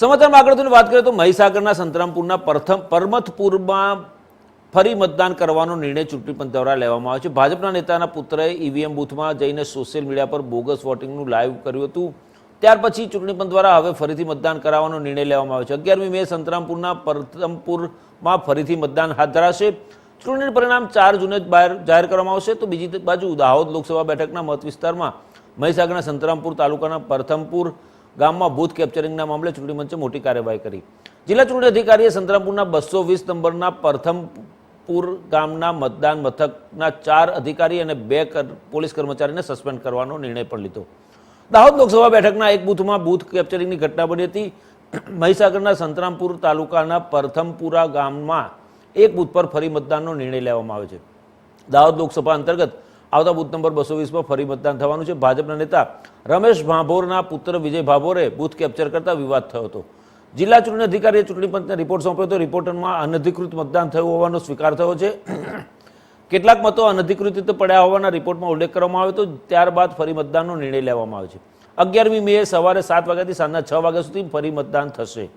સમાચારમાં આગળ વાત કરીએ તો મહીસાગરના સંતરામપુરના પ્રથમ પરમથપુરમાં ફરી મતદાન કરવાનો નિર્ણય ચૂંટણી પંચ દ્વારા લેવામાં આવ્યો છે. ભાજપના નેતાના પુત્રએ ઈવીએમ બૂથમાં જઈને સોશિયલ મીડિયા પર બોગસ વોટિંગનું લાઈવ કર્યું હતું. ત્યાર પછી ચૂંટણી પંચ દ્વારા હવે ફરીથી મતદાન કરાવવાનો નિર્ણય લેવામાં આવ્યો છે. અગિયારમી મે સંતરામપુરના પ્રથમપુરમાં ફરીથી મતદાન હાથ ધરાશે. ચૂંટણી પરિણામ ચાર જૂને જ બહાર જાહેર કરવામાં આવશે. તો બીજી બાજુ દાહોદ લોકસભા બેઠકના મત વિસ્તારમાં મહીસાગરના સંતરામપુર તાલુકાના પ્રથમપુર ગામમાં બૂથ કેપ્ચરિંગના મામલે ચૂંટણી પંચે મોટી કાર્યવાહી કરી. જિલ્લા ચૂંટણી અધિકારીએ સંતરામપુરના બસો વીસ નંબરના પ્રથમપુર ગામના મતદાન મથકના ચાર અધિકારી અને બે પોલીસ કર્મચારીને સસ્પેન્ડ કરવાનો નિર્ણય પણ લીધો. દાહોદ લોકસભા બેઠકના એક બૂથમાં બૂથ કેપ્ચરિંગની ઘટના બની હતી. મહીસાગરના સંતરામપુર તાલુકાના પ્રથમપુરા ગામમાં એક બૂથ પર ફરી મતદાનનો નિર્ણય લેવામાં આવ્યો છે. દાહોદ લોકસભા અંતર્ગત આવતા બુથ નંબર બસો વીસમાં ફરી મતદાન થવાનું છે. ભાજપના નેતા રમેશ ભાભોરના પુત્ર વિજય ભાભોરે બુથ કેપ્ચર કરતા વિવાદ થયો હતો. જિલ્લા ચૂંટણી અધિકારીએ ચૂંટણી પંચને રિપોર્ટ સોંપ્યો હતો. રિપોર્ટમાં અનધિકૃત મતદાન થયું હોવાનો સ્વીકાર થયો છે. કેટલાક મતો અનધિકૃત રીતે પડ્યા હોવાના રિપોર્ટમાં ઉલ્લેખ કરવામાં આવ્યો હતો. ત્યારબાદ ફરી મતદાનનો નિર્ણય લેવામાં આવ્યો છે. અગિયારમી મે સવારે સાત વાગ્યાથી સાંજના છ વાગ્યા સુધી ફરી મતદાન થશે.